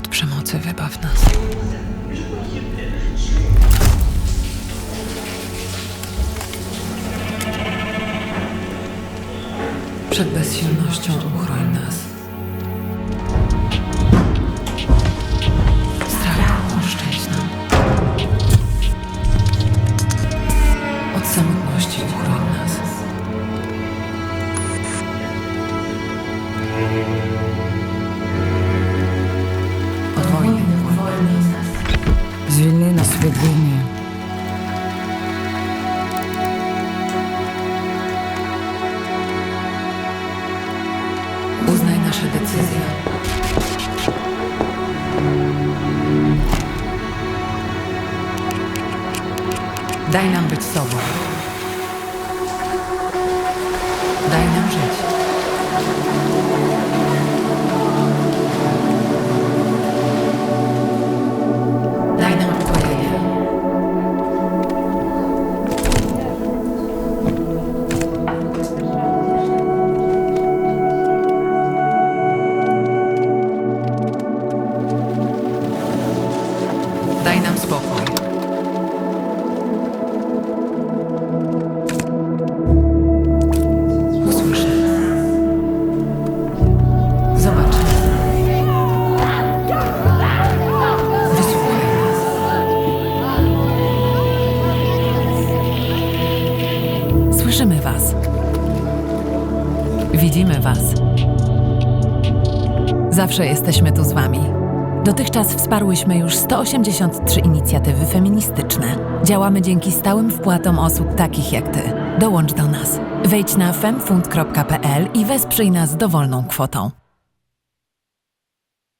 Od przemocy wybaw nas. Przed bezsilnością uchroń nas. Strachu oszczędź. Od samotności uchroń nas. bogumie. Uznaj nasze decyzje. Daj nam być sobą. Daj nam żyć. Słyszymy Was. Widzimy Was. Zawsze jesteśmy tu z Wami. Dotychczas wsparłyśmy już 183 inicjatywy feministyczne. Działamy dzięki stałym wpłatom osób takich jak Ty. Dołącz do nas. Wejdź na femfund.pl i wesprzyj nas dowolną kwotą.